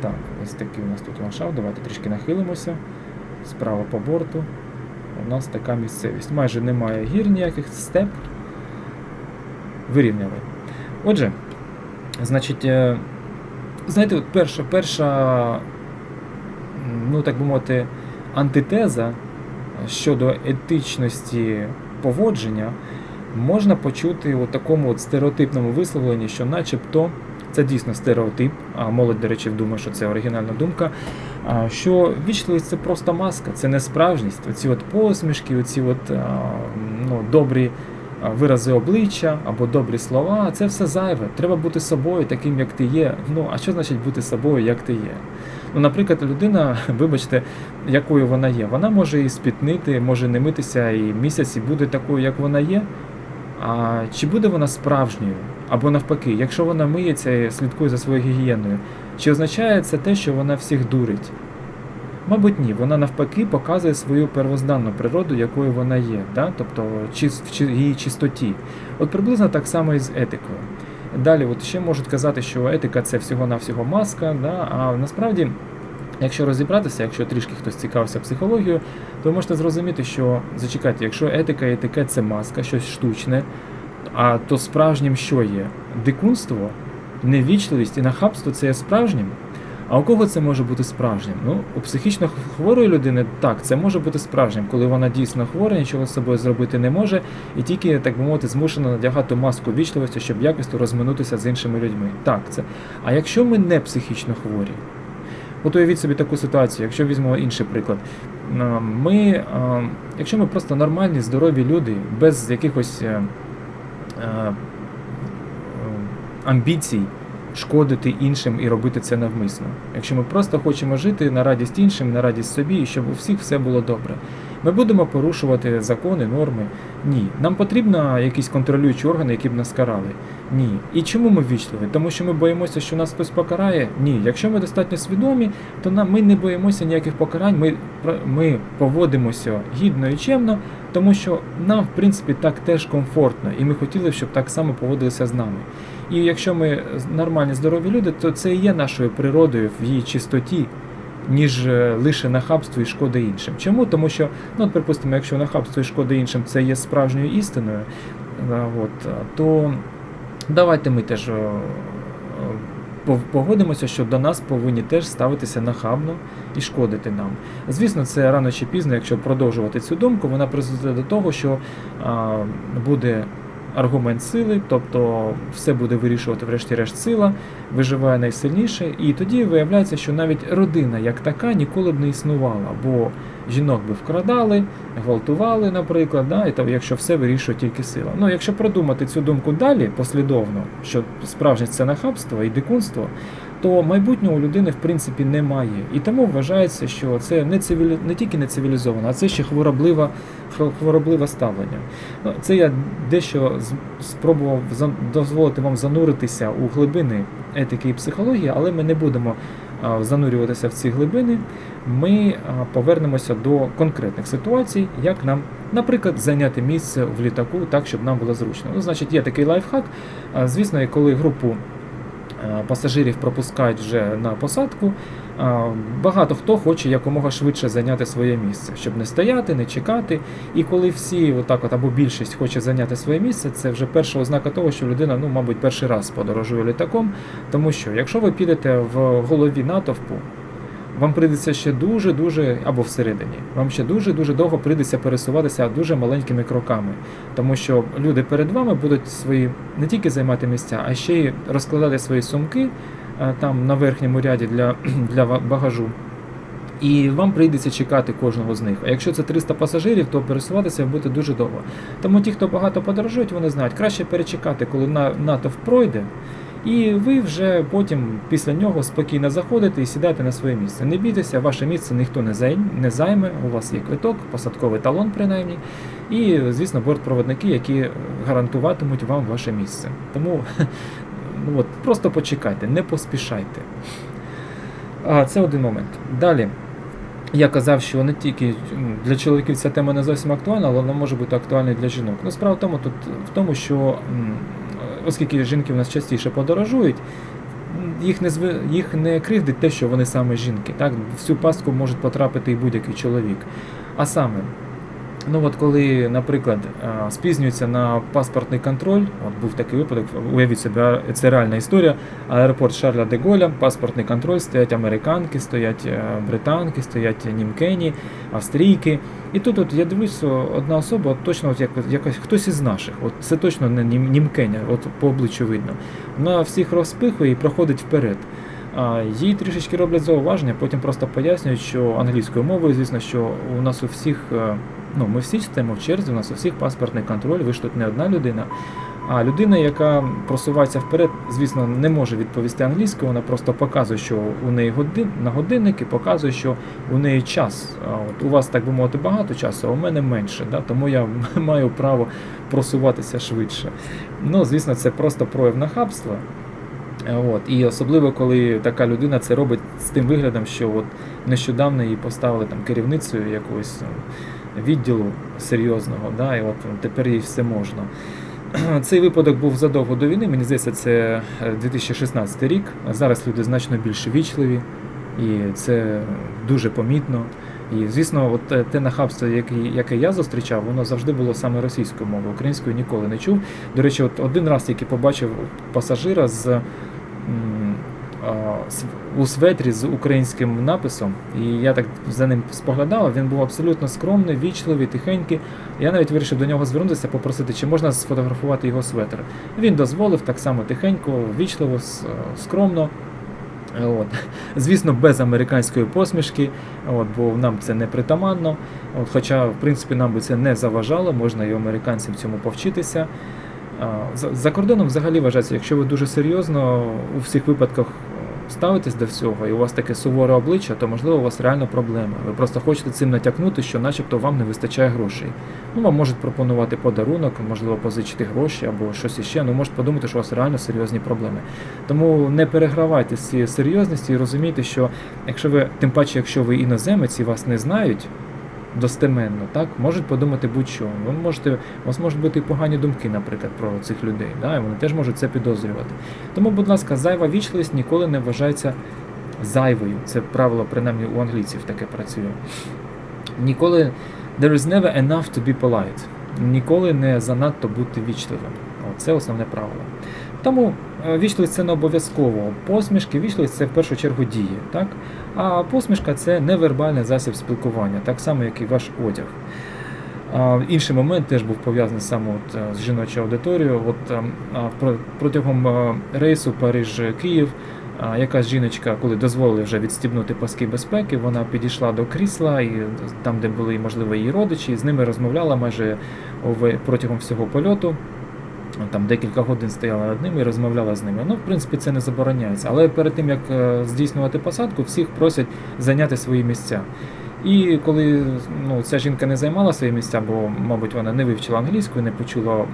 Так, ось такий у нас тут ландшафт. Давайте трішки нахилимося. Справа по борту. У нас така місцевість. Майже немає гір ніяких степ. Вирівняли. Отже, значить, е, знаєте, от перша, перша, ну так би мовити, антитеза щодо етичності поводження можна почути у такому от стереотипному висловленні, що начебто це дійсно стереотип, а молодь, до речі, думає, що це оригінальна думка. Що вічливість це просто маска, це не справжність. Оці от посмішки, оці от, ну, добрі вирази обличчя або добрі слова, це все зайве. Треба бути собою, таким, як ти є. Ну, а що значить бути собою, як ти є? Ну, наприклад, людина, вибачте, якою вона є. Вона може і спітнити, може не митися і місяць і буде такою, як вона є. А чи буде вона справжньою? Або навпаки, якщо вона миється і слідкує за своєю гігієною, чи означає це те, що вона всіх дурить? Мабуть, ні. Вона навпаки показує свою первозданну природу, якою вона є, да? тобто в її чистоті. От приблизно так само і з етикою. Далі, от ще можуть казати, що етика це всього-навсього маска, да? а насправді. Якщо розібратися, якщо трішки хтось цікавився психологією, то ви можете зрозуміти, що зачекайте, якщо етика і етикет це маска, щось штучне, а то справжнім що є? Дикунство, невічливість і нахабство це є справжнім. А у кого це може бути справжнім? Ну, у психічно хворої людини так, це може бути справжнім, коли вона дійсно хвора, нічого з собою зробити не може, і тільки, так би мовити, змушена надягати маску вічливості, щоб якось розминутися з іншими людьми. Так, це. А якщо ми не психічно хворі, От уявіть собі таку ситуацію, якщо візьмемо інший приклад. Ми, якщо ми просто нормальні, здорові люди, без якихось е, амбіцій шкодити іншим і робити це навмисно. Якщо ми просто хочемо жити на радість іншим, на радість собі, і щоб у всіх все було добре. Ми будемо порушувати закони, норми. Ні. Нам потрібно якісь контролюючі органи, які б нас карали. Ні. І чому ми ввічливі? Тому що ми боїмося, що нас хтось покарає? Ні. Якщо ми достатньо свідомі, то нам ми не боїмося ніяких покарань. Ми, ми поводимося гідно і чемно, тому що нам, в принципі, так теж комфортно, і ми хотіли, щоб так само поводилися з нами. І якщо ми нормальні здорові люди, то це і є нашою природою в її чистоті, ніж е, лише нахабство і шкода іншим. Чому? Тому що, ну, припустимо, якщо нахабство і шкода іншим це є справжньою істиною, е, от, е, то давайте ми теж погодимося, що до нас повинні теж ставитися нахабно і шкодити нам. Звісно, це рано чи пізно, якщо продовжувати цю думку, вона призведе до того, що буде аргумент сили, тобто все буде вирішувати, врешті-решт, сила, виживає найсильніше, і тоді виявляється, що навіть родина як така ніколи б не існувала, бо жінок би вкрадали, гвалтували, наприклад, да, і то, якщо все вирішує тільки сила. Ну, якщо продумати цю думку далі послідовно, що справжнє це нахабство і дикунство, то майбутнього людини в принципі немає. І тому вважається, що це не цивілі... не тільки не цивілізовано, а це ще хворобливе, хворобливе ставлення. Ну, це я дещо спробував дозволити вам зануритися у глибини етики і психології, але ми не будемо занурюватися в ці глибини. Ми повернемося до конкретних ситуацій, як нам, наприклад, зайняти місце в літаку так, щоб нам було зручно. Ну, значить, є такий лайфхак. Звісно, коли групу пасажирів пропускають вже на посадку. Багато хто хоче якомога швидше зайняти своє місце, щоб не стояти, не чекати. І коли всі, отак от, або більшість хоче зайняти своє місце, це вже перша ознака того, що людина, ну, мабуть, перший раз подорожує літаком. Тому що, якщо ви підете в голові натовпу, вам прийдеться ще дуже-дуже, або всередині, вам ще дуже-дуже довго прийдеться пересуватися дуже маленькими кроками, тому що люди перед вами будуть свої не тільки займати місця, а ще й розкладати свої сумки е, там на верхньому ряді для, для багажу. І вам прийдеться чекати кожного з них. А якщо це 300 пасажирів, то пересуватися буде дуже довго. Тому ті, хто багато подорожують, вони знають, краще перечекати, коли на- натовп пройде, і ви вже потім після нього спокійно заходите і сідаєте на своє місце. Не бійтеся, ваше місце ніхто не зай- не займе, у вас є квиток, посадковий талон принаймні, і, звісно, бортпроводники, які гарантуватимуть вам ваше місце. Тому ну от, просто почекайте, не поспішайте. А, це один момент. Далі. Я казав, що не тільки для чоловіків ця тема не зовсім актуальна, але вона може бути актуальна і для жінок. Ну, справа в тому, тут в тому, що оскільки жінки в нас частіше подорожують, їх не зв... їх не кривдить те, що вони саме жінки. Так, в цю пастку може потрапити і будь-який чоловік. А саме, ну от коли, наприклад, е, спізнюється на паспортний контроль, от був такий випадок, уявіть собі, це реальна історія. Аеропорт Шарля де Голля, паспортний контроль, стоять американки, стоять е, британки, стоять німкені, австрійки. І тут от я дивлюсь, що одна особа, от точно от як, якась хтось із наших, от це точно не нім- німκеня, от по обличчю видно. Вона всіх розпихує і проходить вперед. Їй трішечки роблять зауваження, потім просто пояснюють, що англійською мовою, звісно, що у нас у всіх, е, ну ми всі стоїмо в черзі, у нас у всіх паспортний контроль, ви ж тут не одна людина. А людина, яка просувається вперед, звісно, не може відповісти англійською, вона просто показує, що у неї годин на годинник і показує, що у неї час. От у вас, так би мовити, багато часу, а у мене менше, да? тому я маю право просуватися швидше. Ну, звісно, це просто прояв нахабства. Е, От. І особливо, коли така людина це робить з тим виглядом, що от нещодавно її поставили там керівницею якогось е, відділу серйозного, да, і от тепер їй все можна. Цей випадок був задовго до війни, мені здається, це е, 2016 рік. Зараз люди значно більш вічливі, і це дуже помітно. І звісно, от те- те нахабство, яке, я зустрічав, воно завжди було саме російською мовою. Українською ніколи не чув. До речі, от один раз тільки побачив пасажира з у светрі з українським написом, і я так за ним споглядав. Він був абсолютно скромний, вічливий, тихенький. Я навіть вирішив до нього звернутися, попросити, чи можна сфотографувати його светр. Він дозволив так само тихенько, вічливо, скромно. От. Звісно, без американської посмішки, от, бо нам це не притаманно. От, хоча, в принципі, нам би це не заважало, можна і американцям цьому повчитися. За, за кордоном взагалі вважається, якщо ви дуже серйозно у всіх випадках е, ставитесь до всього, і у вас таке суворе обличчя, то можливо у вас реально проблеми. Ви просто хочете цим натякнути, що начебто вам не вистачає грошей. Ну, вам можуть пропонувати подарунок, можливо, позичити гроші або щось іще. Ну, можуть подумати, що у вас реально серйозні проблеми. Тому не перегравайте з цією серйозністю і розумійте, що якщо ви, тим паче, якщо ви іноземець і вас не знають достеменно, так можуть подумати будь-що. Ви можете, у вас можуть бути і погані думки, наприклад, про цих людей, да, і вони теж можуть це підозрювати. Тому, будь ласка, зайва вічливість ніколи не вважається зайвою. Це правило, принаймні у англійців таке працює. Ніколи there is never enough to be polite. Ніколи не занадто бути вічливим. Це основне правило. Тому вічливість це не обов'язково. Посмішки, вічливість це в першу чергу дії. Так? А посмішка це невербальний засіб спілкування, так само, як і ваш одяг. Інший момент теж був пов'язаний саме от, е, з жіночою аудиторією. От, ем, протягом е, рейсу Париж-Київ якась жіночка, коли дозволили вже відстібнути паски безпеки, вона підійшла до крісла і там, де були, можливо, її родичі, і з ними розмовляла майже протягом всього польоту. Там декілька годин стояла над ними і розмовляла з ними. Ну, в принципі, це не забороняється. Але перед тим як е, здійснювати посадку, всіх просять зайняти свої місця. І коли ну, ця жінка не займала свої місця, бо, мабуть, вона не вивчила англійську не почула